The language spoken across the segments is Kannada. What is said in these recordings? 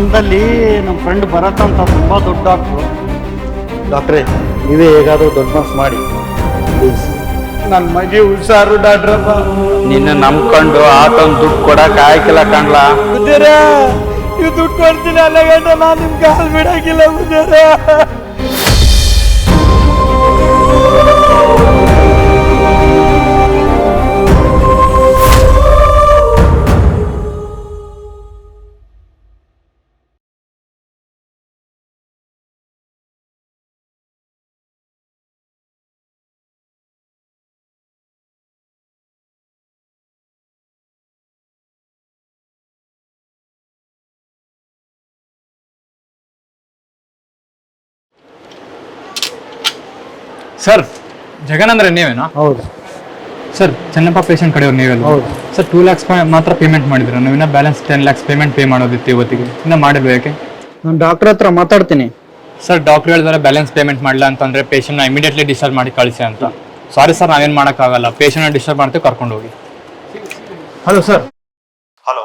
ಪಟ್ಟಣದಲ್ಲಿ ನಮ್ಮ ಫ್ರೆಂಡ್ ಭರತ್ ಅಂತ ತುಂಬ ದೊಡ್ಡ ಡಾಕ್ಟ್ರು ಡಾಕ್ಟ್ರೇ ನೀವೇ ಹೇಗಾದರೂ ದೊಡ್ಡ ಮನಸ್ಸು ಮಾಡಿ. ಪ್ಲೀಸ್ ನನ್ನ ಮಗಿ ಹುಷಾರು ಡಾಕ್ಟ್ರಪ್ಪ ನಿನ್ನ ನಂಬ್ಕೊಂಡು ಆತನ ದುಡ್ಡು ಕೊಡಕ್ ಆಯ್ಕಿಲ್ಲ ಕಣ್ಲಾ. ಮುದ್ದೇರ ನೀವು ದುಡ್ಡು ಕೊಡ್ತೀನಿ ಅಲ್ಲ ಗಂಟ ನಾನು ನಿಮ್ ಕಾಲ್ ಬಿಡಾಕಿಲ್ಲ ಸರ್ ಜಗನ್ ಅಂದ್ರೆ ನೀವೇನಾ? ಹೌದು. ಸರ್ ಚೆನ್ನಪ್ಪ ಪೇಷಂಟ್ ಕಡೆಯವ್ರು ನೀವೆಲ್ಲ? ಹೌದು. ಸರ್ ಟೂ ಲ್ಯಾಕ್ಸ್ ಮಾತ್ರ ಪೇಮೆಂಟ್ ಮಾಡಿದ್ರು ನಾವು ಇನ್ನ balance ten lakhs payment pay ಮಾಡೋದಿತ್ತು ಇವತ್ತಿಗೆ. ಇನ್ನ ಮಾಡಿಲ್ವ ಯಾಕೆ? ನಾನು ಡಾಕ್ಟರ್ ಹತ್ರ ಮಾತಾಡ್ತೀನಿ. ಸರ್ ಡಾಕ್ಟರ್ ಹೇಳಿದಾರೆ ಬ್ಯಾಲೆನ್ಸ್ ಪೇಮೆಂಟ್ ಮಾಡಿಲ್ಲ ಅಂತಂದ್ರೆ ಪೇಷಂಟ್ನ ಇಮಿಡಿಯೇಟ್ಲಿ ಡಿಸ್ಚಾರ್ಜ್ ಮಾಡಿ ಕಳಿಸಿ ಅಂತ. ಸಾರಿ ಸರ್ ನಾವೇನು ಮಾಡೋಕ್ಕಾಗಲ್ಲ. ಪೇಷಂಟ್ನ ಡಿಸ್ಚಾರ್ಜ್ ಮಾಡ್ತೀವಿ ಕರ್ಕೊಂಡು ಹೋಗಿ. ಹಲೋ ಸರ್ ಹಲೋ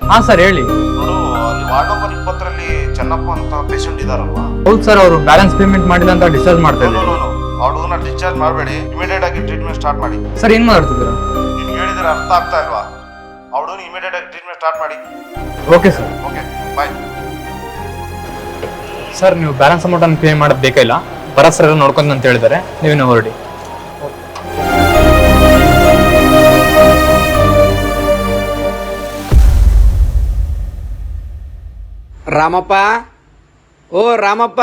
ಹಾಂ ಸರ್ ಹೇಳಿ. ನೋಡು ಅಲ್ಲಿ ವಾರ್ಡ್ ನಂಬರ್ ಇಪ್ಪತ್ತರಲ್ಲಿ ಚೆನ್ನಪ್ಪ ಅಂತ ಪೇಷಂಟ್ ಇದಾರಲ್ವಾ ಹೌದು ಸರ್ ಅವರು ಬ್ಯಾಲೆನ್ಸ್ ಪೇಮೆಂಟ್ ಮಾಡಿಲ್ಲ ಅಂತ ಡಿಸ್ಚಾರ್ಜ್ ಮಾಡ್ತಾ ಇದ್ದಾರೆ. ಆ ಹುಡುಗನ ಡಿಸ್ಚಾರ್ಜ್ ಮಾಡಬೇಡಿ ಇಮಿಡಿಯೇಟ್ ಆಗಿ ಟ್ರೀಟ್ಮೆಂಟ್ ಸ್ಟಾರ್ಟ್ ಮಾಡಿ. ಸರ್ ಏನು ಮಾಡ್ತಿದ್ದೀರಾ? ನಿಮ್ಗೆ ಹೇಳಿದ್ರೆ ಅರ್ಥ ಆಗ್ತಾ ಇಲ್ವಾ? ಆ ಹುಡುಗನ ಇಮಿಡಿಯೇಟ್ ಆಗಿ ಟ್ರೀಟ್ಮೆಂಟ್ ಸ್ಟಾರ್ಟ್ ಮಾಡಿ. Okay sir okay bye sir ನೀವು ಬ್ಯಾಲೆನ್ಸ್ ಅಮೌಂಟನ್ನು ಪೇ ಮಾಡೋದು ಬೇಕಿಲ್ಲ ಬರೋ ಸರ್ ನೋಡ್ಕೊಂಡು ಅಂತ ಹೇಳಿದ್ದಾರೆ. ನೀವೇನು ಹೊರಡಿ. ರಾಮಪ್ಪ ಓ ರಾಮಪ್ಪ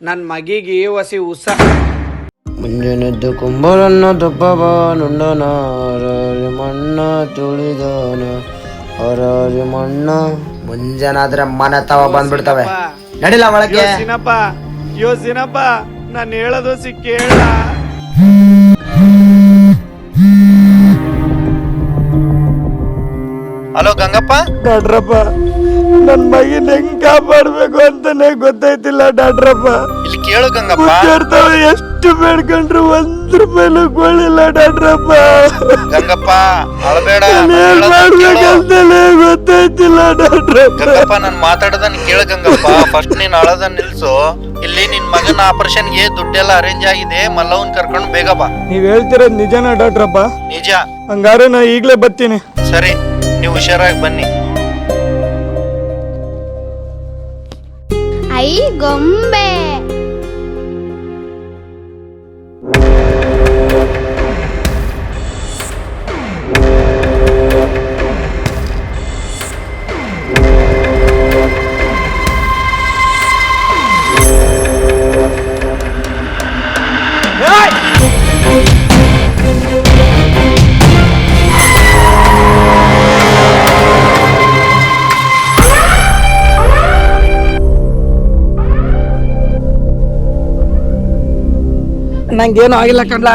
ನನ್ನ ಮಗಿಗೆ ವಸಿ ಉಸ ಮುಂಜಾನೆದ್ದು ಕುಂಬರನ್ನ ದೊಬ್ಬವ ನುಂಡನ ಹರಾರಿ ಮಣ್ಣ ತುಳಿದನ ಹರಾರಿ ಮಣ್ಣ. ಮುಂಜಾನಾದ್ರೆ ಮನೆ ತವ ಬಂದ್ಬಿಡ್ತವೆ. ನಡಿಲ್ಲ ಒಳಗೆ ಯೋಸಿನಪ್ಪ ಯೋಸಿನಪ್ಪ ನಾನು ಹೇಳೋದು ಸಿಕ್ಕೇಳ ಕೇಳ. ಹಲೋ ಗಂಗಪ್ಪ. ಡಾಕ್ಟ್ರಪ್ಪ ನನ್ನ ಮಗಿನ ಹೆಂಗ್ ಕಾಪಾಡ್ಬೇಕು ಅಂತಾನೆ ಗೊತ್ತಾಯ್ತಿಲ್ಲ ಡಾಕ್ಟ್ರಪ್ಪ. ಇಲ್ಲಿ ಕೇಳು ಗಂಗಪ್ಪ ಎಷ್ಟು ಬೇಡ್ಕೊಂಡ್ರು ಒಂದ್ ರೂಪಾಯಿನೂ ಕೊಳಿಲ್ಲ ಡಾಕ್ಟ್ರಪ್ಪ. ಗಂಗಪ್ಪ ಅಳಬೇಡ ನಾನ್ ಏನ್ ಮಾಡ್ಬೇಕಂತಾನೆ ಗೊತ್ತಾಯ್ತಿಲ್ಲ ಡಾಕ್ಟ್ರಪ್ಪ. ಗಂಗಪ್ಪ ನಾನು ಮಾತಾಡೋದನ್ನ ಕೇಳು ಗಂಗಪ್ಪ. ಫಸ್ಟ್ ನೀನ್ ಅಳದ ನಿಲ್ಸು. ಇಲ್ಲಿ ನಿನ್ ಮಗನ ಆಪರೇಷನ್ಗೆ ದುಡ್ಡೆಲ್ಲ ಅರೇಂಜ್ ಆಗಿದೆ. ಮಲ್ಲವನ್ ಕರ್ಕೊಂಡು ಬೇಗ ಬಾ. ನೀವ್ ಹೇಳ್ತಿರೋದ್ ನಿಜನಾ ಡಾಕ್ಟ್ರಪ್ಪ? ನಿಜ. ಹಂಗಾರೆ ನಾ ಈಗ್ಲೇ ಬರ್ತೀನಿ. ಸರಿ ನೀವು ಹುಷಾರಾಗಿ ಬನ್ನಿ. ಗೊಂಬೆ ನಂಗೇನು ಆಗಿಲ್ಲ ಕಣ್ಲ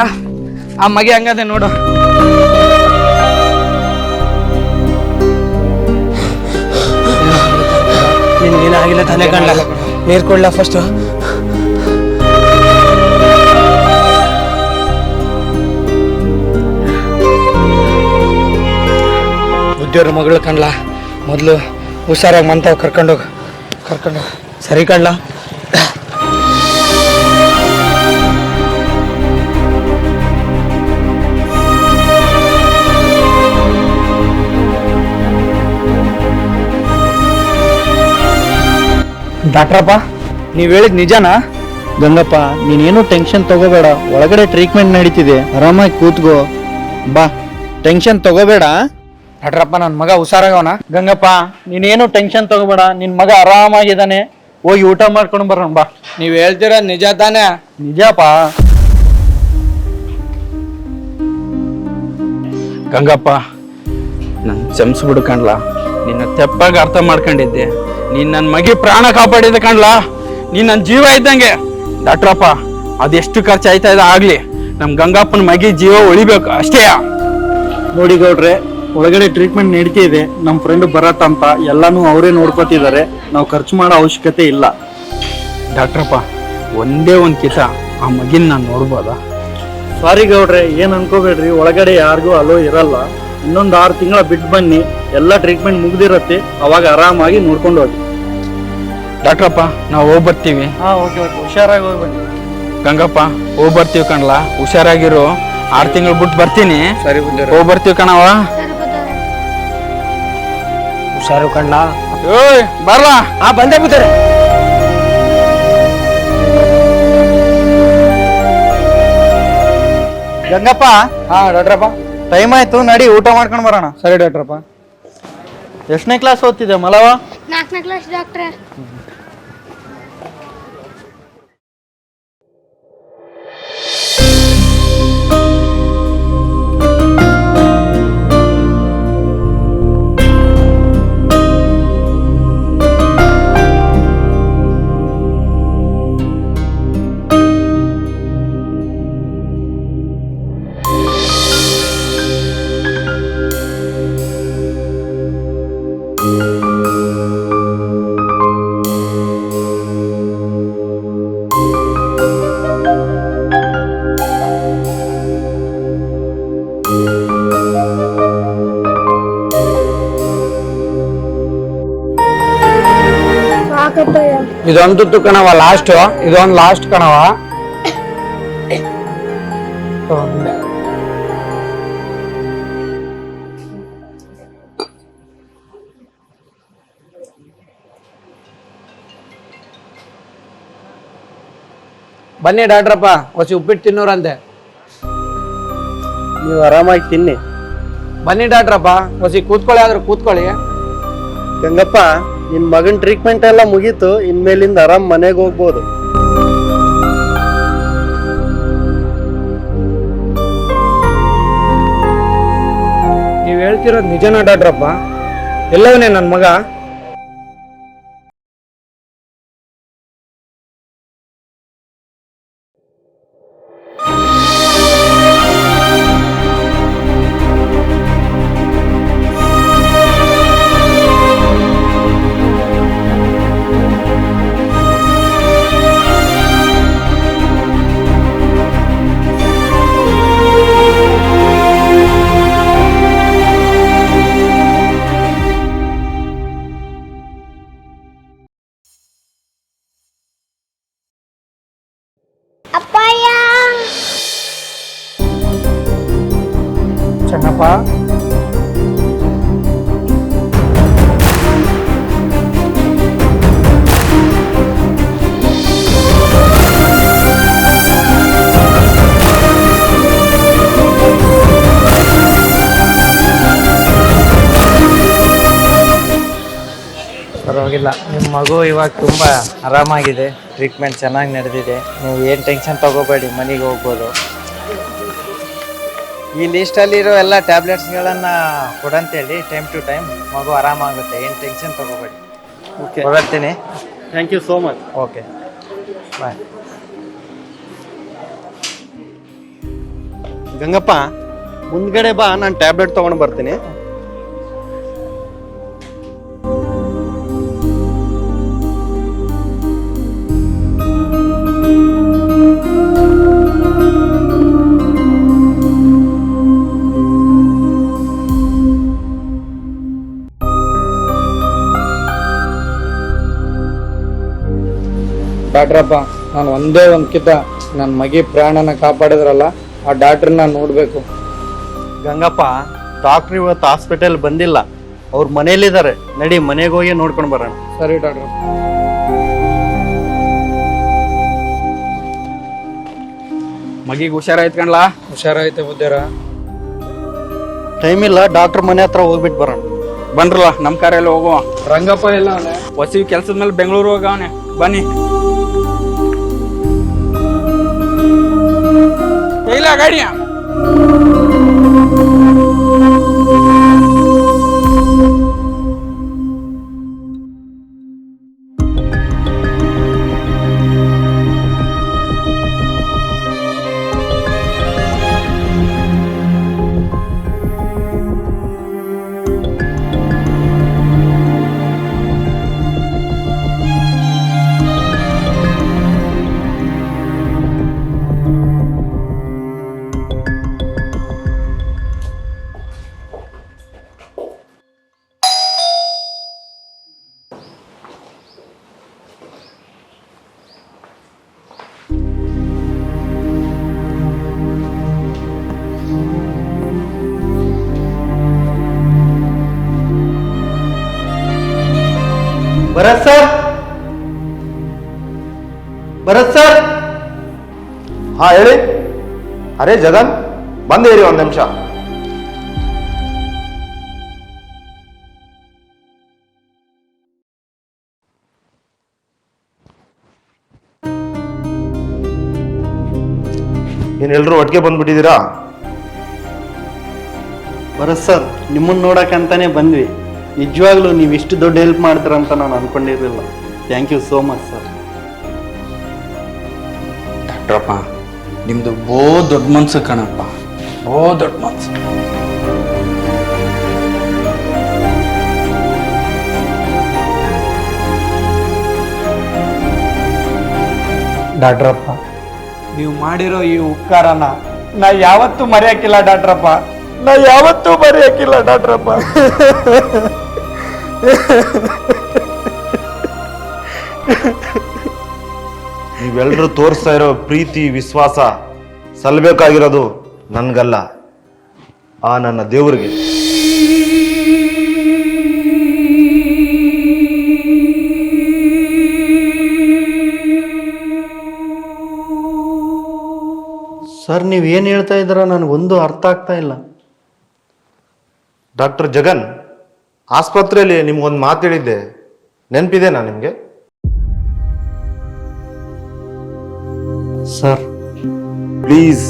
ಆ ಮಗೆ ಹಂಗದೆ ನೋಡು. ನಿನ್ಗೇನು ಆಗಿಲ್ಲ ತಾನೇ ಕಣ್ಲ ನೀರು ಕೊಡ್ಲ ಫಸ್ಟ್ ಉದ್ಯೋಗ ಮಗಳು ಕಣ್ಲ. ಮೊದಲು ಹುಷಾರಾಗಿ ಮಂತಾವ್ ಕರ್ಕೊಂಡೋಗ. ಕರ್ಕೊಂಡೋಗ. ಸರಿ ಕಣ್ಲ. ಡಾಕ್ಟ್ರಪ್ಪ ನೀವು ಹೇಳಿದ ನಿಜನಾ? ಗಂಗಪ್ಪ ನೀನೇನು ಟೆನ್ಷನ್ ತಗೋಬೇಡ. ಒಳಗಡೆ ಟ್ರೀಟ್ಮೆಂಟ್ ನಡೀತಿದೆ. ಆರಾಮಾಗಿ ಕೂತ್ಕೋ. ಬಾ ಟೆನ್ಷನ್ ತಗೋಬೇಡ. ಡಾಕ್ಟ್ರಪ್ಪ ನನ್ನ ಮಗ ಹುಷಾರಾಗವನ? ಗಂಗಪ್ಪ ನೀನೇನು ಟೆನ್ಷನ್ ತಗೋಬೇಡ. ನಿನ್ನ ಮಗ ಆರಾಮಾಗಿದ್ದಾನೆ. ಹೋಗಿ ಊಟ ಮಾಡ್ಕೊಂಡು ಬರೋಣ ಬಾ. ನೀವು ಹೇಳ್ತೀರ ನಿಜ ತಾನೇ? ನಿಜಪ್ಪ. ಗಂಗಪ್ಪ ನನ್ ಕ್ಷಮಿಸ್ಬಿಡು ಕಣ್ಲಾ. ನಿನ್ನ ತೆಪ್ಪಾಗಿ ಅರ್ಥ ಮಾಡ್ಕೊಂಡಿದ್ದೆ. ನೀನ್ ನನ್ನ ಮಗಿ ಪ್ರಾಣ ಕಾಪಾಡಿದ ಕಣ್ಲಾ? ನೀನ್ ನನ್ನ ಜೀವ ಇದ್ದಂಗೆ. ಡಾಕ್ಟ್ರಪ್ಪ ಅದೆಷ್ಟು ಖರ್ಚು ಆಯ್ತಾ ಇದೆ ಆಗ್ಲಿ. ನಮ್ ಗಂಗಪ್ಪನ ಮಗಿ ಜೀವ ಉಳಿಬೇಕು ಅಷ್ಟೇ. ನೋಡಿ ಗೌಡ್ರೆ ಒಳಗಡೆ ಟ್ರೀಟ್ಮೆಂಟ್ ನಡೀತಿದೆ ನಮ್ಮ ಫ್ರೆಂಡ್ ಬರತ್ತ ಅಂತ ಎಲ್ಲಾನು ಅವರೇ ನೋಡ್ಕೋತಿದ್ದಾರೆ. ನಾವು ಖರ್ಚು ಮಾಡೋ ಅವಶ್ಯಕತೆ ಇಲ್ಲ. ಡಾಕ್ಟ್ರಪ್ಪ ಒಂದೇ ಒಂದ್ ಕಿತ ಆ ಮಗಿನ ನಾನು ನೋಡ್ಬೋದಾ? ಸಾರಿ ಗೌಡ್ರೆ ಏನ್ ಅನ್ಕೋಬೇಡ್ರಿ. ಒಳಗಡೆ ಯಾರಿಗೂ ಅಲೋ ಇರಲ್ಲ. ಇನ್ನೊಂದು ಆರು ತಿಂಗಳ ಬಿಟ್ಟು ಬನ್ನಿ ಎಲ್ಲ ಟ್ರೀಟ್ಮೆಂಟ್ ಮುಗ್ದಿರತ್ತೆ. ಅವಾಗ ಆರಾಮಾಗಿ ನೋಡ್ಕೊಂಡು ಹೋಗಿ. ಡಾಕ್ಟ್ರಪ್ಪ ನಾವು ಹೋಗಿ ಬರ್ತೀವಿ. ಹಾ ಓಕೆ ಓಕೆ. ಹುಷಾರಾಗಿ ಹೋಗಿ ಬನ್ನಿ. ಗಂಗಪ್ಪ ಹೋಗಿ ಬರ್ತೀವಿ ಕಣ್ಲ. ಹುಷಾರಾಗಿರು. ಆರು ತಿಂಗಳು ಬಿಟ್ಟು ಬರ್ತೀನಿ. ಸರಿ ಹೋಗಿ ಬರ್ತೀವಿ ಕಣವ ಹುಷಾರು ಕಣ್ಣ ಓಯ್ ಬರ್ಲಾ. ಆ ಬಂದೇ ಬಿದ್ದಾರೆ ಗಂಗಪ್ಪ. ಹಾ ಡಾಕ್ಟ್ರಪ್ಪ. ಟೈಮ್ ಆಯ್ತು ನಡಿ ಊಟ ಮಾಡ್ಕೊಂಡು ಬರೋಣ. ಸರಿ ಡಾಕ್ಟ್ರಪ್ಪ. ಎಷ್ಟನೇ ಕ್ಲಾಸ್ ಓದ್ತಿದ್ದೆ ಮಲವ? ನಾಲ್ಕನೇ ಕ್ಲಾಸ್ ಡಾಕ್ಟ್ರೆ. ಇದೊಂದು ಕಣವ ಲಾಸ್ಟ್ ಇದೊಂದು ಲಾಸ್ಟ್ ಕಣವ. ಬನ್ನಿ ಡಾಕ್ಟ್ರಪ್ಪ ಹೊಸ ಉಪ್ಪಿಟ್ಟು ತಿನ್ನೋರಂತೆ. ನೀವು ಆರಾಮಾಗಿ ತಿನ್ನಿ. ಬನ್ನಿ ಡಾಕ್ಟ್ರಪ್ಪ ಹೊಸಿ ಕೂತ್ಕೊಳ್ಳಿ ಆದ್ರೆ ಕೂತ್ಕೊಳ್ಳಿ. ಗಂಗಪ್ಪ ನಿನ್ ಮಗನ್ ಟ್ರೀಟ್ಮೆಂಟ್ ಎಲ್ಲ ಮುಗೀತು, ಇನ್ಮೇಲಿಂದ ಆರಾಮ್ ಮನೆಗೆ ಹೋಗ್ಬೋದು. ನೀವು ಹೇಳ್ತಿರೋದು ನಿಜನಾ ಡಾಕ್ಟ್ರಪ್ಪ? ಎಲ್ಲವನೇ ನನ್ನ ಮಗ? ಆರಾಮಾಗಿದೆ ಟ್ರೀಟ್ಮೆಂಟ್ ಚೆನ್ನಾಗಿ ನಡೆದಿದೆ. ನೀವು ಏನು ಟೆನ್ಷನ್ ತಗೋಬೇಡಿ ಮನೆಗೆ ಹೋಗ್ಬೋದು. ಈ ಲೀಸ್ಟಲ್ಲಿರೋ ಎಲ್ಲ ಟ್ಯಾಬ್ಲೆಟ್ಸ್ಗಳನ್ನು ಕೊಡಂತೇಳಿ ಟೈಮ್ ಟು ಟೈಮ್ ಮಗು ಆರಾಮಾಗುತ್ತೆ. ಏನು ಟೆನ್ಷನ್ ತಗೋಬೇಡಿ. ಓಕೆ ಹೊರಡ್ತೀನಿ thank you so much okay bye Gangappa ಮುಂದ್ಗಡೆ ಬಾ ನಾನು ಟ್ಯಾಬ್ಲೆಟ್ ತೊಗೊಂಡು ಬರ್ತೀನಿ. ಡಾಕ್ಟ್ರಪ್ಪ ನಾನು ಒಂದೇ ಒಂದು ಕಿತ ನನ್ನ ಮಗಿ ಪ್ರಾಣನ ಕಾಪಾಡಿದ್ರಲ್ಲ ಆ ಡಾಕ್ಟ್ರನ್ನ ನೋಡಬೇಕು. ಗಂಗಪ್ಪ ಡಾಕ್ಟ್ರ್ ಇವತ್ತು ಹಾಸ್ಪಿಟಲ್ ಬಂದಿಲ್ಲ. ಅವ್ರ ಮನೇಲಿದ್ದಾರೆ ನಡಿ ಮನೆಗೆ ಹೋಗಿ ನೋಡ್ಕೊಂಡು ಬರೋಣ. ಸರಿ ಡಾಕ್ಟ್ರಪ್ಪ ಮಗಿಗೆ ಹುಷಾರಾಯ್ತು ಕಣ್ಲಾ? ಹುಷಾರಾಯ್ತು ಬುದ್ಧಿರ. ಟೈಮ್ ಇಲ್ಲ ಡಾಕ್ಟರ್ ಮನೆ ಹತ್ರ ಹೋಗ್ಬಿಟ್ಟು ಬರೋಣ. ಬನ್ರಲ್ಲ ನಮ್ಮ ಕಾರಲ್ಲಿ ಹೋಗುವ. ರಂಗಪ್ಪ ಇಲ್ಲ ಅವನೇ. ಹೊಸಿ ಕೆಲಸದ ಮೇಲೆ ಬೆಂಗಳೂರು ಹೋಗವನೆ ಬನ್ನಿ. ಇಲ್ಲ ಗಾಡಿಯ ಹೇಳಿ. ಅರೇ ಜಗನ್ ಬಂದಿರಿ ಒಂದ್ ನಿಮಿಷ. ಏನೆಲ್ಲರೂ ಒಟ್ಟಿಗೆ ಬಂದ್ಬಿಟ್ಟಿದ್ದೀರಾ? ಭರತ್ ಸರ್ ನಿಮ್ಮನ್ನ ನೋಡಕ್ಕಂತಾನೆ ಬಂದ್ವಿ. ನಿಜವಾಗ್ಲೂ ನೀವು ಇಷ್ಟು ದೊಡ್ಡ ಹೆಲ್ಪ್ ಮಾಡ್ತೀರಂತ ನಾನು ಅನ್ಕೊಂಡಿರಲಿಲ್ಲ. Thank you so much sir ಡಾಕ್ಟ್ರಪ್ಪ ನಿಮ್ದು ಬೋ ದೊಡ್ಡ ಮನ್ಸು ಕಣಪ್ಪ. ಬೋ ದೊಡ್ಡ ಮನ್ಸು. ಡಾಕ್ಟ್ರಪ್ಪ ನೀವು ಮಾಡಿರೋ ಈ ಉಪಕಾರನ ನಾ ಯಾವತ್ತೂ ಮರೆಯಕ್ಕಿಲ್ಲ ಡಾಕ್ಟ್ರಪ್ಪ. ನಾ ಯಾವತ್ತೂ ಮರೆಯಕ್ಕಿಲ್ಲ ಡಾಕ್ಟ್ರಪ್ಪ. ನೀವೆಲ್ಲರೂ ತೋರಿಸ್ತಾ ಇರೋ ಪ್ರೀತಿ ವಿಶ್ವಾಸ ಸಲ್ಬೇಕಾಗಿರೋದು ನನಗಲ್ಲ ಆ ನನ್ನ ದೇವರಿಗೆ. ಸರ್ ನೀವು ಏನು ಹೇಳ್ತಾ ಇದ್ದೀರ? ನನಗೊಂದು ಅರ್ಥ ಆಗ್ತಾ ಇಲ್ಲ. ಡಾಕ್ಟರ್ ಜಗನ್ ಆಸ್ಪತ್ರೆಯಲ್ಲಿ ನಿಮ್ಗೊಂದು ಮಾತು ಹೇಳಿದ್ದೆ. ನಾನು ನಿಮಗೆ? Sir. Please.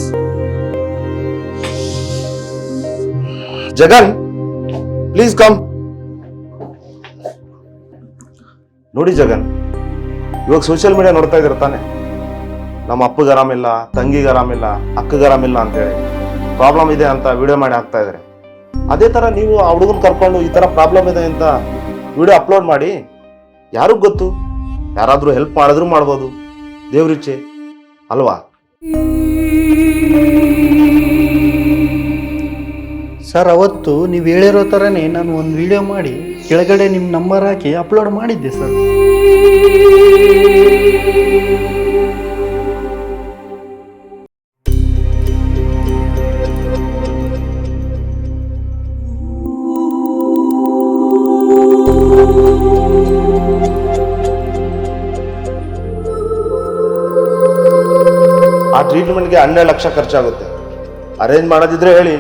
Jagan, please come. ನೋಡಿ ಜಗನ್, ಇವಾಗ ಸೋಷಿಯಲ್ ಮೀಡಿಯಾ ನೋಡ್ತಾ ಇದ್ದೀರ ತಾನೆ? ನಮ್ಮ ಅಪ್ಪಗೆ ಆರಾಮಿಲ್ಲ ತಂಗಿಗೆ ಆರಾಮಿಲ್ಲ ಅಕ್ಕಗೆ ಆರಾಮಿಲ್ಲ ಅಂತೇಳಿ. ಪ್ರಾಬ್ಲಮ್ ಇದೆ ಅಂತ ವಿಡಿಯೋ ಮಾಡಿ ಹಾಕ್ತಾ ಇದ್ದಾರೆ. ಅದೇ ತರ ನೀವು ಆ ಹುಡುಗನ ಕರ್ಕೊಂಡು ಈ ತರ ಪ್ರಾಬ್ಲಮ್ ಇದೆ ಅಂತ ವಿಡಿಯೋ ಅಪ್ಲೋಡ್ ಮಾಡಿ, ಯಾರಿಗೂ ಗೊತ್ತು? ಯಾರಾದರೂ ಹೆಲ್ಪ್ ಮಾಡಿದ್ರು ಮಾಡ್ಬೋದು. ದೇವ್ರಿಚ್ಛೆ. ಅಲ್ವಾ? ಸರ್, ಅವತ್ತು ನೀವು ಹೇಳಿರೋ ಥರನೇ ನಾನು ಒಂದು ವಿಡಿಯೋ ಮಾಡಿ ಕೆಳಗಡೆ ನಿಮ್ಮ ನಂಬರ್ ಹಾಕಿ ಅಪ್ಲೋಡ್ ಮಾಡಿದ್ದೆ, ಸರ್. ಆ ಟ್ರೀಟ್ಮೆಂಟ್ಗೆ ಹನ್ನೆರಡು ಲಕ್ಷ ಖರ್ಚಾಗುತ್ತೆ. ಅರೇಂಜ್ ಮಾಡೋದಿದ್ರೆ ಹೇಳಿ.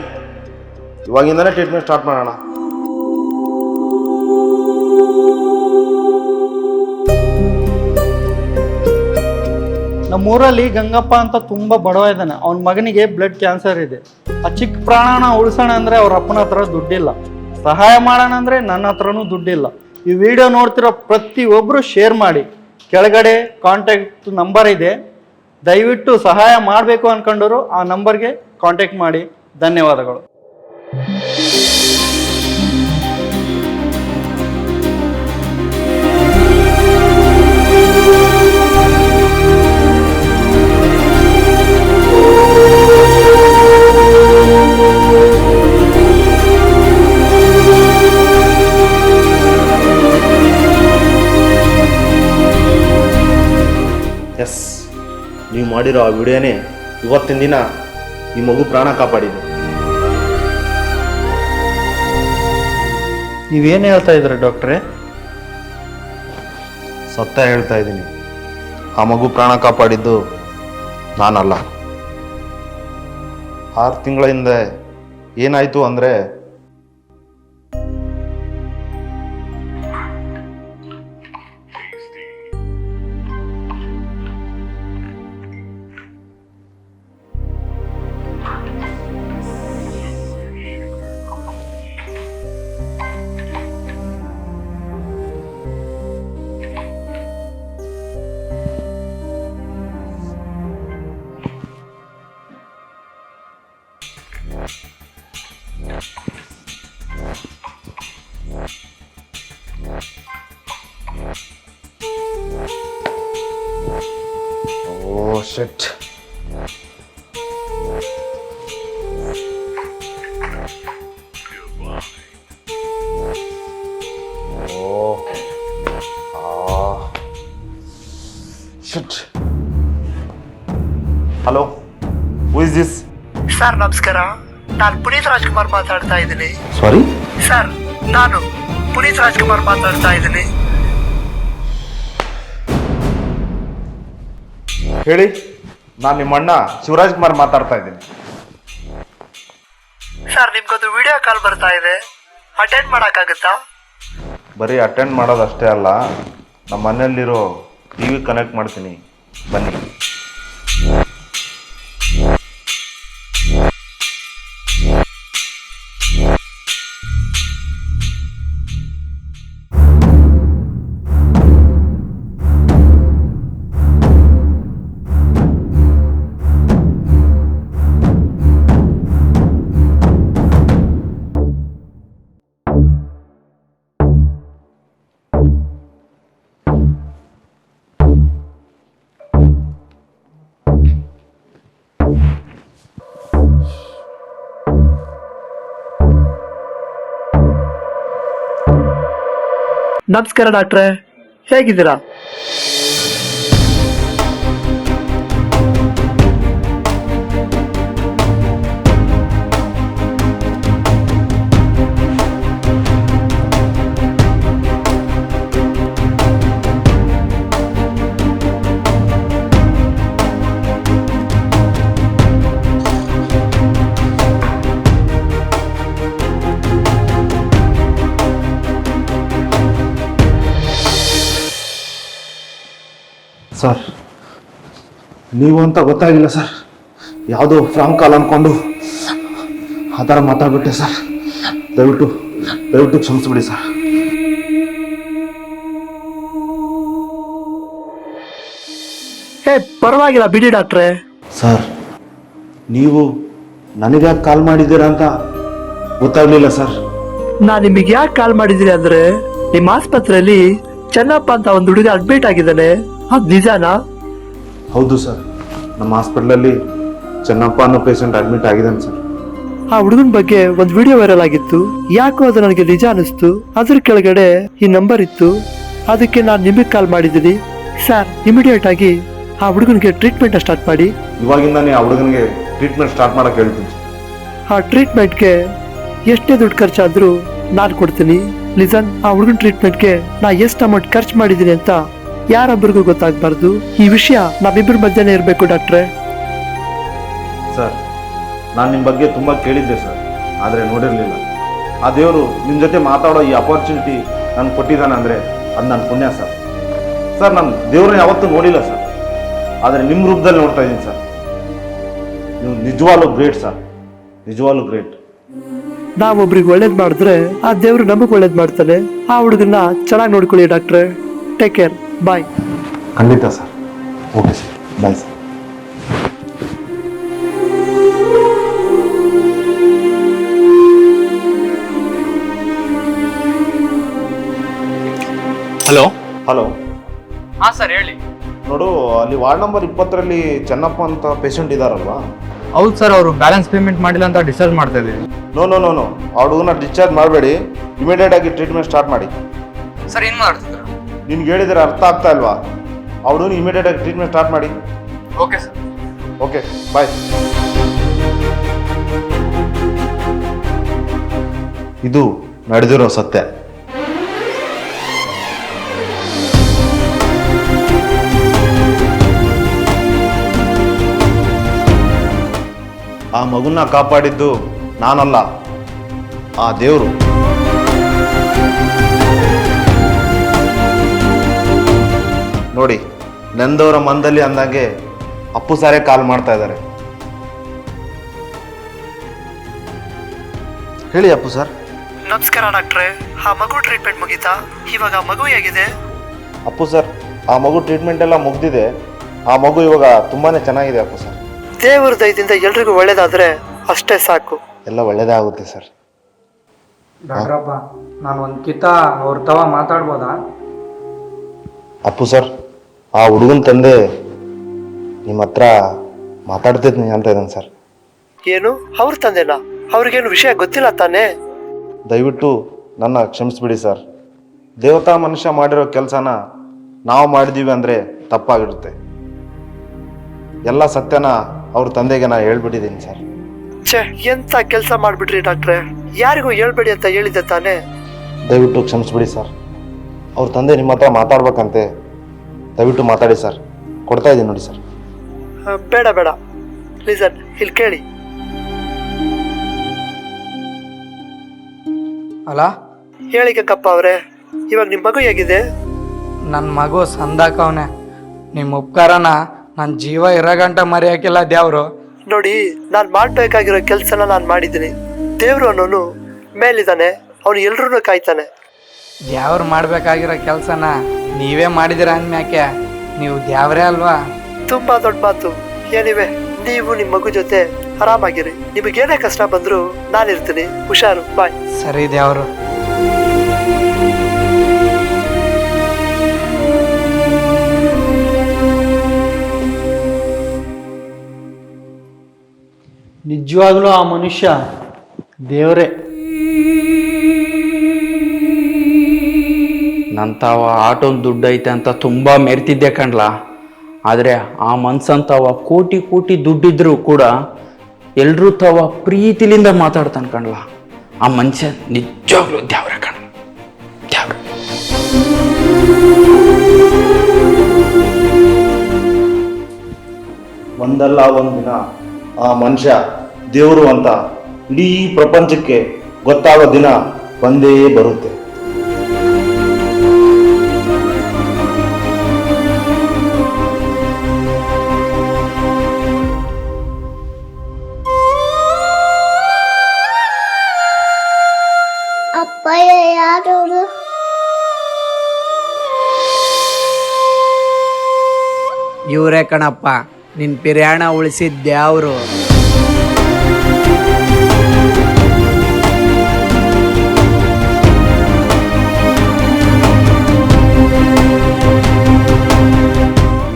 ಇವಾಗಿಂದನೇ ಟ್ರೀಟ್ಮೆಂಟ್ ಸ್ಟಾರ್ಟ್ ಮಾಡೋಣ. ನಮ್ಮೂರಲ್ಲಿ ಗಂಗಪ್ಪ ಅಂತ ತುಂಬ ಬಡವ ಇದ್ದಾನೆ. ಅವನ ಮಗನಿಗೆ ಬ್ಲಡ್ ಕ್ಯಾನ್ಸರ್ ಇದೆ. ಆ ಚಿಕ್ಕ ಪ್ರಾಣನ ಉಳಿಸೋಣ ಅಂದರೆ ಅವ್ರ ಅಪ್ಪನ ಹತ್ರ ದುಡ್ಡಿಲ್ಲ. ಸಹಾಯ ಮಾಡೋಣ ಅಂದರೆ ನನ್ನ ಹತ್ರನೂ ದುಡ್ಡಿಲ್ಲ. ಈ ವಿಡಿಯೋ ನೋಡ್ತಿರೋ ಪ್ರತಿಯೊಬ್ಬರು ಶೇರ್ ಮಾಡಿ. ಕೆಳಗಡೆ ಕಾಂಟ್ಯಾಕ್ಟ್ ನಂಬರ್ ಇದೆ. ದಯವಿಟ್ಟು ಸಹಾಯ ಮಾಡಬೇಕು ಅನ್ಕೊಂಡವರು ಆ ನಂಬರ್ಗೆ ಕಾಂಟ್ಯಾಕ್ಟ್ ಮಾಡಿ. ಧನ್ಯವಾದಗಳು. ಮಾಡಿರೋ ಆ ವಿಡಿಯೋನೇ ಇವತ್ತಿನ ದಿನ ಈ ಮಗು ಪ್ರಾಣ ಕಾಪಾಡಿದೆ. ನೀವೇನು ಹೇಳ್ತಾ ಇದ್ದೀರಾ ಡಾಕ್ಟ್ರೇ? ಸತ್ಯ ಹೇಳ್ತಾ ಇದ್ದೀನಿ. ಆ ಮಗು ಪ್ರಾಣ ಕಾಪಾಡಿದ್ದು ನಾನಲ್ಲ. ಆರು ತಿಂಗಳ ಹಿಂದೆ ಏನಾಯಿತು ಅಂದರೆ shit hello is this sir ನಮಸ್ಕಾರ ನಾನು ಪುನೀತ್ ರಾಜ್ಕುಮಾರ್ ಮಾತಾಡ್ತಾ ಇದ್ದೀನಿ ಸಾರಿ ಸರ್ ನಾನು ಪುನೀತ್ ರಾಜ್ಕುಮಾರ್ ಮಾತಾಡ್ತಾ ಇದ್ದೀನಿ ಹೇಳಿ ನಾನು ನಿಮ್ಮ ಅಣ್ಣ ಶಿವರಾಜ್ ಕುಮಾರ್ ಮಾತಾಡ್ತಾ ಇದ್ದೀನಿ. ಸರ್ ನಿಮ್ಗೊಂದು ವಿಡಿಯೋ ಕಾಲ್ ಬರ್ತಾ ಇದೆ. ಅಟೆಂಡ್ ಮಾಡೋಕ್ಕಾಗುತ್ತಾ? ಬರೀ ಅಟೆಂಡ್ ಮಾಡೋದಷ್ಟೇ ಅಲ್ಲ ನಮ್ಮ ಮನೆಯಲ್ಲಿರೋ ಟಿ ವಿ ಕನೆಕ್ಟ್ ಮಾಡ್ತೀನಿ. ಬನ್ನಿ. ನಮಸ್ಕಾರ ಡಾಕ್ಟ್ರೆ ಹೇಗಿದ್ದೀರಾ? ಸರ್ ನೀವು ಅಂತ ಗೊತ್ತಾಗಿಲ್ಲ ಸರ್. ಯಾವುದೋ ಫ್ರಾಂಕ್ ಕಾಲ್ ಅನ್ಕೊಂಡು ಆ ಥರ ಮಾತಾಡ್ಬಿಟ್ಟೆ ಸರ್. ದಯವಿಟ್ಟು ದಯವಿಟ್ಟು ಕ್ಷಮಿಸ್ಬಿಡಿ ಸರ್. ಏ ಪರವಾಗಿಲ್ಲ ಬಿಡಿ ಡಾಕ್ಟ್ರೆ. ಸರ್ ನೀವು ನನಗೆ ಕಾಲ್ ಮಾಡಿದ್ದೀರಾ ಅಂತ ಗೊತ್ತಾಗ್ಲಿಲ್ಲ ಸರ್. ನಾ ನಿಮಗೆ ಯಾಕೆ ಕಾಲ್ ಮಾಡಿದ್ದೀರಿ ಅಂದ್ರೆ ನಿಮ್ಮ ಆಸ್ಪತ್ರೆಯಲ್ಲಿ ಚೆನ್ನಪ್ಪ ಅಂತ ಒಂದು ಹುಡುಗ ಅಡ್ಮಿಟ್ ಆಗಿದ್ದಾನೆ. ಅದ್ ನಿಜಾನಾ? ಹೌದು ಸರ್. ನಮ್ಮ ಹಾಸ್ಪಿಟ್ಲಲ್ಲಿ ಚೆನ್ನಪ್ಪ ಅನ್ನೋ ಪೇಷಂಟ್ ಅಡ್ಮಿಟ್ ಆಗಿದ್ದಾನೆ ಸರ್. ಆ ಹುಡುಗನ ಬಗ್ಗೆ ಒಂದು ವಿಡಿಯೋ ವೈರಲ್ ಆಗಿತ್ತು. ಯಾಕೋ ಅದು ನನಗೆ ನಿಜ ಅನಿಸ್ತು. ಅದ್ರ ಕೆಳಗಡೆ ಈ ನಂಬರ್ ಇತ್ತು. ಅದಕ್ಕೆ ನಾನು ನಿಮಗೆ ಕಾಲ್ ಮಾಡಿದ್ದೀನಿ. ಸರ್ ಇಮಿಡಿಯೇಟ್ ಆಗಿ ಆ ಹುಡುಗನಿಗೆ ಟ್ರೀಟ್ಮೆಂಟ್ ಸ್ಟಾರ್ಟ್ ಮಾಡಿ. ಇವಾಗಿಂದಾನೇ ಆ ಹುಡುಗನಿಗೆ ಟ್ರೀಟ್ಮೆಂಟ್ ಸ್ಟಾರ್ಟ್ ಮಾಡಕ್ಕೆ ಹೇಳ್ತೀನಿ ಸರ್. ಆ ಟ್ರೀಟ್ಮೆಂಟ್ಗೆ ಎಷ್ಟೇ ದುಡ್ಡು ಖರ್ಚಾದರೂ ನಾನು ಕೊಡ್ತೀನಿ. ಲಿಸನ್ ಆ ಹುಡುಗನ ಟ್ರೀಟ್ಮೆಂಟ್ಗೆ ನಾ ಎಷ್ಟು ಅಮೌಂಟ್ ಖರ್ಚು ಮಾಡಿದ್ದೀನಿ ಅಂತ ಯಾರೊಬ್ಬರಿಗೂ ಗೊತ್ತಾಗಬಾರ್ದು. ಈ ವಿಷಯ ನಮ್ಮಿಬ್ಬರ ಮಧ್ಯನೇ ಇರಬೇಕು ಡಾಕ್ಟ್ರೆ. ಸರ್ ನಾನು ನಿಮ್ಮ ಬಗ್ಗೆ ತುಂಬ ಕೇಳಿದ್ದೆ ಸರ್. ಆದರೆ ನೋಡಿರಲಿಲ್ಲ. ಆ ದೇವರು ನಿಮ್ಮ ಜೊತೆ ಮಾತಾಡೋ ಈ ಅಪರ್ಚುನಿಟಿ ನಾನು ಕೊಟ್ಟಿದ್ದಾನೆ ಅಂದರೆ ಅದು ನನ್ನ ಪುಣ್ಯ ಸರ್. ಸರ್ ನಾನು ದೇವ್ರನ್ನ ಯಾವತ್ತೂ ನೋಡಿಲ್ಲ ಸರ್. ಆದರೆ ನಿಮ್ಮ ರೂಪದಲ್ಲಿ ನೋಡ್ತಾ ಇದ್ದೀನಿ ಸರ್. ನೀವು ನಿಜವಾಗ್ಲೂ ಗ್ರೇಟ್ ಸರ್. ನಿಜವಾಗ್ಲೂ ಗ್ರೇಟ್. ನಾವೊಬ್ರಿಗೆ ಒಳ್ಳೇದು ಮಾಡಿದ್ರೆ ಆ ದೇವರು ನಮಗೆ ಒಳ್ಳೇದು ಮಾಡ್ತಾನೆ. ಆ ಹುಡುಗನ್ನ ಚೆನ್ನಾಗಿ ನೋಡ್ಕೊಳ್ಳಿ ಡಾಕ್ಟ್ರೆ. ಟೇಕ್ ಕೇರ್ ಬಾಯ್ ಖಂಡಿತ sir. Okay sir bye sir hello hello ಹಾಂ ಸರ್ ಹೇಳಿ. ನೋಡು ಅಲ್ಲಿ ವಾರ್ಡ್ ನಂಬರ್ ಇಪ್ಪತ್ತರಲ್ಲಿ ಚೆನ್ನಪ್ಪ ಅಂತ ಪೇಷಂಟ್ ಇದ್ದಾರಲ್ವಾ ಹೌದು ಸರ್ ಅವರು ಬ್ಯಾಲೆನ್ಸ್ ಪೇಮೆಂಟ್ ಮಾಡಿಲ್ಲ ಅಂತ ಡಿಸ್ಚಾರ್ಜ್ ಮಾಡ್ತಾ ಇದ್ದೀವಿ. ನೋ ನೋ ನೋ ನೋ ಆ ಹುಡುಗನ ಡಿಸ್ಚಾರ್ಜ್ ಮಾಡಬೇಡಿ. ಇಮಿಡಿಯೇಟ್ ಆಗಿ ಟ್ರೀಟ್ಮೆಂಟ್ ಸ್ಟಾರ್ಟ್ ಮಾಡಿ. ಸರ್ ಏನು ಮಾಡ್ತಿದ್ರು? ನಿನ್ಗೆ ಹೇಳಿದರೆ ಅರ್ಥ ಆಗ್ತಾ ಇಲ್ವಾ? ಅವ್ರು ಇಮಿಡಿಯೇಟ್ ಆಗಿ ಟ್ರೀಟ್ಮೆಂಟ್ ಸ್ಟಾರ್ಟ್ ಮಾಡಿ. ಓಕೆ ಸರ್ ಓಕೆ ಬಾಯ್ ಇದು ನಡೆದಿರೋ ಸತ್ಯ. ಆ ಮಗುನ ಕಾಪಾಡಿದ್ದು ನಾನಲ್ಲ ಆ ದೇವರು. ನೋಡಿ ನೆಂದವರ ಮನದಲ್ಲಿ ಅಂದಂಗೆ ಅಪ್ಪು ಸಾರೇ ಕಾಲ್ ಮಾಡ್ತಾ ಇದ್ದಾರೆ. ಹೇಳಿ ಅಪ್ಪು ಸರ್. ನಮಸ್ಕಾರ ಡಾಕ್ಟ್ರೆ ಆ ಮಗು ಟ್ರೀಟ್ಮೆಂಟ್ ಮುಗೀತಾ? ಇವಾಗ ಮಗು ಹೇಗಿದೆ? ಅಪ್ಪು ಸರ್ ಆ ಮಗು ಟ್ರೀಟ್ಮೆಂಟ್ ಎಲ್ಲ ಮುಗ್ದಿದೆ. ಆ ಮಗು ಇವಾಗ ತುಂಬಾನೇ ಚೆನ್ನಾಗಿದೆ ಅಪ್ಪು ಸರ್. ದೇವರ ದಯದಿಂದ ಎಲ್ರಿಗೂ ಒಳ್ಳೇದಾದ್ರೆ ಅಷ್ಟೇ ಸಾಕು. ಎಲ್ಲ ಒಳ್ಳೇದಾಗುತ್ತೆ ಸರ್. ಡಾಕ್ಟ್ರಪ್ಪ ನಾನು ಒಂದು ಕಿತ ಅವ್ರ ತವ ಮಾತಾಡ್ಬೋದಾ? ಅಪ್ಪು ಸರ್ ಆ ಹುಡುಗನ ತಂದೆ ನಿಮ್ಮ ಹತ್ರ ಮಾತಾಡ್ತಿದ್ನಿ ಅಂತ ಇದ್ದಾನೆ ಸರ್. ಏನು? ಅವ್ರ ತಂದೆನಾ? ಅವ್ರಿಗೇನು ವಿಷಯ ಗೊತ್ತಿಲ್ಲ ತಾನೇ? ದಯವಿಟ್ಟು ನನ್ನ ಕ್ಷಮಿಸ್ಬಿಡಿ ಸರ್. ದೇವತಾ ಮನುಷ್ಯ ಮಾಡಿರೋ ಕೆಲಸನ ನಾವು ಮಾಡಿದೀವಿ ಅಂದರೆ ತಪ್ಪಾಗಿರುತ್ತೆ. ಎಲ್ಲ ಸತ್ಯನ ಅವ್ರ ತಂದೆಗೆ ನಾನು ಹೇಳ್ಬಿಟ್ಟಿದ್ದೀನಿ ಸರ್. ಛೇ ಎಂತ ಕೆಲಸ ಮಾಡ್ಬಿಟ್ರಿ ಡಾಕ್ಟ್ರೆ? ಯಾರಿಗೂ ಹೇಳ್ಬೇಡಿ ಅಂತ ಹೇಳಿದ್ದೆ ತಾನೇ? ದಯವಿಟ್ಟು ಕ್ಷಮಿಸ್ಬಿಡಿ ಸರ್. ಅವ್ರ ತಂದೆ ನಿಮ್ಮ ಹತ್ರ ಮಾತಾಡ್ಬೇಕಂತೆ. ದಯವಿಟ್ಟು ಮಾತಾಡಿ ಸರ್. ಕೊಡ್ತಾ ಇದ್ದೀನಿ ನೋಡಿ ಸರ್. ಆ, ಬೇಡ ಬೇಡ. ಸರ್ ಇಲ್ಲಿ ಕೇಳಿ. ಅಲ್ಲ ಹೇಳಿ ಕಪ್ಪ ಅವರೇ ಇವಾಗ ನಿಮ್ಮ ಮಗು ಹೇಗಿದೆ? ನನ್ನ ಮಗು ಸಂದಾಕವನೆ ನಿಮ್ಮ ಉಪಕಾರನ ನನ್ನ ಜೀವ ಇರೋ ಗಂಟ ಮರೆಯೋಕ್ಕಿಲ್ಲ ದೇವ್ರು. ನೋಡಿ ನಾನು ಮಾಡಬೇಕಾಗಿರೋ ಕೆಲಸನ ನಾನು ಮಾಡಿದ್ದೀನಿ. ದೇವ್ರು ಅನ್ನೋನು ಮೇಲಿದ್ದಾನೆ ಅವನು ಎಲ್ರೂ ಕಾಯ್ತಾನೆ. ದೇವ್ರು ಮಾಡಬೇಕಾಗಿರೋ ಕೆಲಸನ ನೀವೇ ಮಾಡಿದಿರ ಅಂದ್ಮ್ಯಾಕೆ ನೀವು ದೇವರೇ ಅಲ್ವಾ? ತುಂಬಾ ದೊಡ್ಡ ಮಾತು. ಏನಿವೆ ನೀವು ನಿಮ್ಮ ಮಗು ಜೊತೆ ಆರಾಮಾಗಿರಿ. ನಿಮಗೇನೇ ಕಷ್ಟ ಬಂದ್ರು ನಾನಿರ್ತೀನಿ. ಹುಷಾರು ಬಾಯ್. ಸರಿ ದೇವ್ರು. ನಿಜವಾಗ್ಲೂ ಆ ಮನುಷ್ಯ ದೇವರೇ. ನನ್ನ ತಾವ ಆಟೋನ್ ದುಡ್ಡು ಐತೆ ಅಂತ ತುಂಬ ಮೆರ್ತಿದ್ದೆ ಕಣ್ಲ. ಆದರೆ ಆ ಮನ್ಸಂತವ ಕೋಟಿ ಕೋಟಿ ದುಡ್ಡಿದ್ರು ಕೂಡ ಎಲ್ಲರೂ ತವ ಪ್ರೀತಿಲಿಂದ ಮಾತಾಡ್ತಾನೆ ಕಣ್ಲ. ಆ ಮನುಷ್ಯ ನಿಜವಾಗ್ಲೂ ದೇವ್ರ ಕಣ. ದೇವ್ರ ಒಂದಲ್ಲ ಒಂದಿನ ಆ ಮನುಷ್ಯ ದೇವರು ಅಂತ ಇಡೀ ಪ್ರಪಂಚಕ್ಕೆ ಗೊತ್ತಾಗೋ ದಿನ ಬಂದೇ ಬರುತ್ತೆ. ಇವರೇ ಕಣಪ್ಪ ನಿನ್ನ ಪಿರ್ಯಾಣ ಉಳಿಸಿದ್ದ್ಯಾವ್ರು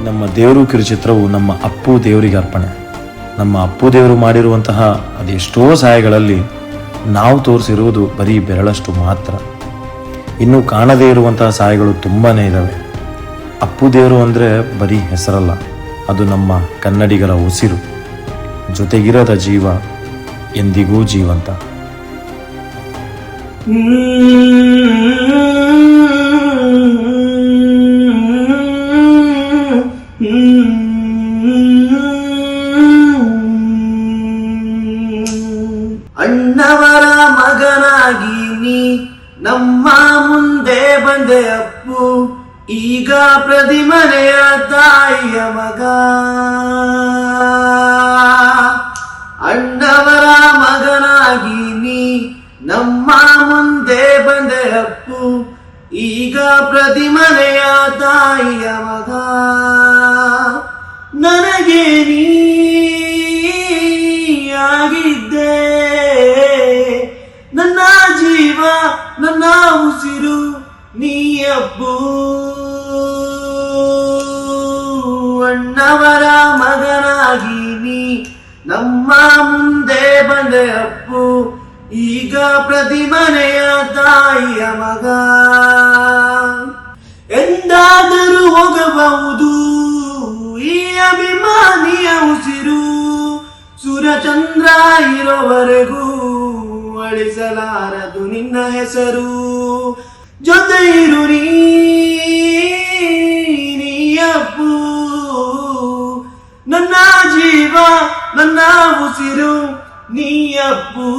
ನಮ್ಮ ದೇವರು ಕಿರುಚಿತ್ರವು ನಮ್ಮ ಅಪ್ಪು ದೇವರಿಗೆ ಅರ್ಪಣೆ. ನಮ್ಮ ಅಪ್ಪು ದೇವರು ಮಾಡಿರುವಂತಹ ಅದೆಷ್ಟೋ ಸಹಾಯಗಳಲ್ಲಿ ನಾವು ತೋರಿಸಿರುವುದು ಬರೀ ಬೆರಳಷ್ಟು ಮಾತ್ರ. ಇನ್ನೂ ಕಾಣದೇ ಇರುವಂತಹ ಸಹಾಯಗಳು ತುಂಬಾ ಇದ್ದಾವೆ ಅಪ್ಪು ದೇವರು ಅಂದರೆ ಬರೀ ಹೆಸರಲ್ಲ, ಅದು ನಮ್ಮ ಕನ್ನಡಿಗರ ಉಸಿರು. ಜೊತೆಗಿರದ ಜೀವ ಎಂದಿಗೂ ಜೀವಂತ. ಅಣ್ಣವರ ಮಗನಾಗಿ ನೀ ನಮ್ಮ ಮುಂದೆ ಬಂದೆ ಅಪ್ಪು. ಈಗ ಪ್ರತಿಮನೆಯ ತಾಯಿಯ ಮಗ. ಅಣ್ಣವರ ಮಗನಾಗಿ ನೀ ನಮ್ಮ ಮುಂದೆ ಬಂದೆ ಅಪ್ಪು ಈಗ ಪ್ರತಿಮನೆಯ ತಾಯಿಯ ಮಗ. ನನಗೆ ನೀಗಿದ್ದೆ ನನ್ನ ಜೀವ, ನನ್ನ ಉಸಿರು ನೀ ಅಪ್ಪು ಅಣ್ಣವರ ಮಗನಾಗಿ ನೀ ನಮ್ಮ ಮುಂದೆ ಬಂದೆ ಅಪ್ಪು ಈಗ ಪ್ರತಿಮನೆಯ ತಾಯಿಯ ಮಗ. ಎಂದಾದರೂ ಹೋಗಬಹುದು ಈ ಅಭಿಮಾನಿಯ ಉಸಿರು, ಸುರಚಂದ್ರ ಇರೋವರೆಗೂ ಅಳಿಸಲಾರದು ನಿನ್ನ ಹೆಸರು. ಜೊತೆ ಇರು ನೀಯಪ್ಪು ನನ್ನ ಜೀವ ನನ್ನ ಉಸಿರು ನೀಯಪ್ಪು